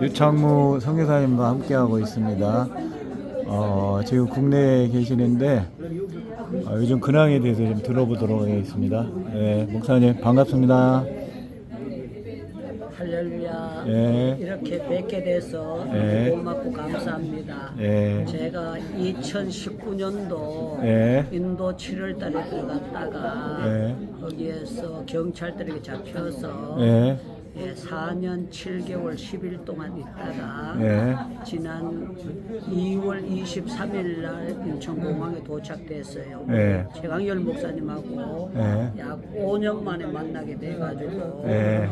유창무 선교사님과 함께하고 있습니다. 어, 지금 국내에 계시는데 어, 요즘 근황에 대해서 좀 들어보도록 하겠습니다. 네, 목사님 반갑습니다. 할렐루야. 예. 이렇게 뵙게 돼서 예. 고맙고 감사합니다. 예. 제가 2019년도 예. 인도 7월 달에 들어갔다가 예. 거기에서 경찰들에게 잡혀서 예, 예, 4년 7개월 10일 동안 있다가 예, 지난 2월 23일 날 인천공항에 도착됐어요. 예. 최강열 목사님하고 예. 약 5년 만에 만나게 돼가지고 예.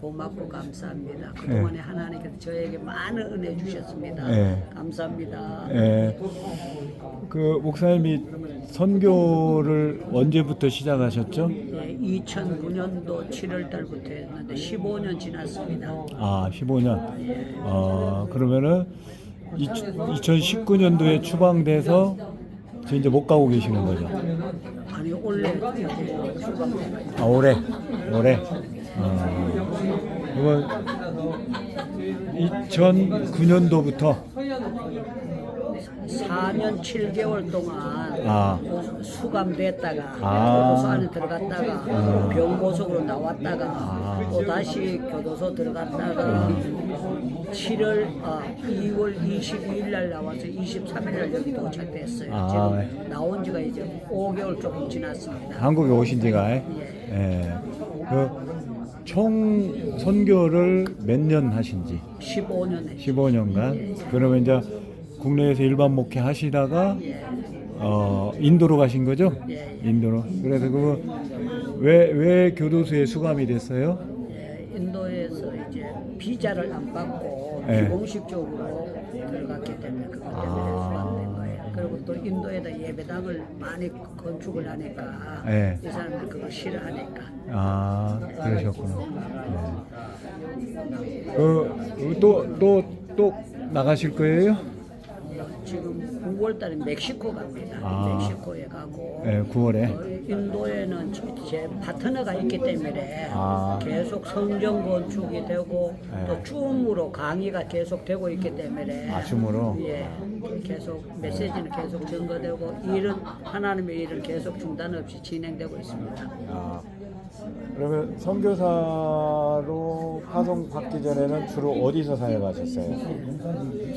고맙고 감사합니다. 그동안에 하나님께서 저에게 많은 은혜 주셨습니다. 예. 감사합니다. 예. 그 목사님이 선교를 언제부터 시작하셨죠? 예, 2009년도 7월 달부터 했는데 15년 지났습니다. 아, 15년. 어, 그러면은 2019년도에 추방돼서 지금 이제 못 가고 계시는 거죠? 아니 원래 이제 아, 올해. 올해. 어, 이건 2009년도부터 4년 7개월 동안 아. 수감됐다가 아. 교도소 안에 들어갔다가 병보석으로 나왔다가 또 다시 교도소 들어갔다가 7월 아, 2월 22일 날 나와서 23일 날 여기 도착됐어요. 아. 지금 나온 지가 이제 5개월 조금 지났습니다. 한국에 오신 지가 예. 그총 선교를 몇 년 하신지 15년 했죠. 15년간 그러면 이제 국내에서 일반 목회 하시다가 예. 어 인도로 가신 거죠? 예, 인도로. 그래서 그거 왜왜 교도소에 수감이 됐어요? 예, 인도에서 이제 비자를 안 받고 예. 비공식적으로 들어갔기 때문에 그것 때문에 아. 수감된 거예요. 그리고 또 인도에다 예배당을 많이 건축을 하니까 예. 이 사람들 그걸 싫어하니까 아 그러셨구나. 네. 그또또 또, 또 나가실 거예요? 지금 9월달에 멕시코 갑니다. 아. 멕시코에 가고 네, 9월에. 어, 인도에는 저- 제 파트너가 있기 때문에 아. 계속 성전 건축이 되고 네. 또 줌으로 강의가 계속 되고 있기 때문에 아, 줌으로? 예 계속 메시지는 계속 전거되고 일은 하나님의 일은 계속 중단 없이 진행되고 있습니다. 아, 그러면 선교사로 파송 받기 전에는 주로 어디서 사역하셨어요?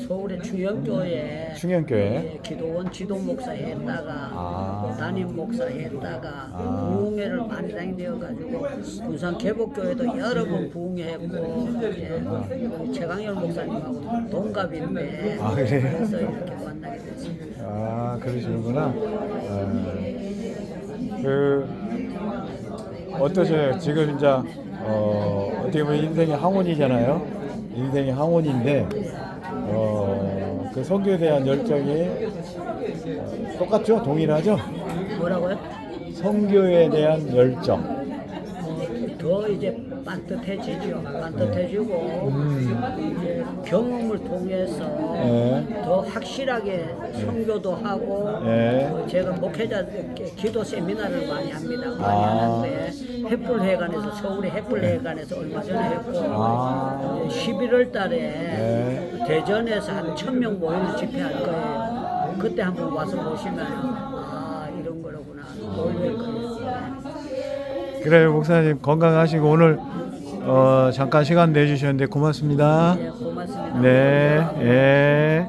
서울의 중영교회 충현교회. 예, 기도원 지도 목사 했다가 아. 또 담임 목사 했다가 아. 부흥회를 많이 다니어가지고 군산 개복교회도 여러 번 부흥회했고 예, 우리 최강열 목사님하고 동갑인데 아, 그래요? 그래서 이렇게 만나게 됐습니다. 아 그러시는구나. 아, 그 어떠세요? 지금 이제 어, 어떻게 보면 인생의 항원이잖아요. 인생의 항원인데 어, 그 선교에 대한 열정이 어, 똑같죠? 동일하죠? 뭐라고요? 선교에 대한 열정. 더 이제 반듯해지죠. 반듯해지고 이제 경험을 통해서 예. 더 확실하게 선교도 하고 예. 어, 제가 목회자 기도 세미나를 많이 합니다. 많이 아. 하는데 햇불회관에서 서울의 햇불회관에서 얼마 전에 했고 아. 이제 11월 달에 예. 대전에서 한 천 명 모이는 집회할 거예요. 그때 한번 와서 보시면 아 이런 거로구나 놀랄 거예요. 그래요, 목사님 건강하시고 오늘 어, 잠깐 시간 내주셨는데 고맙습니다. 예, 고맙습니다. 네, 예.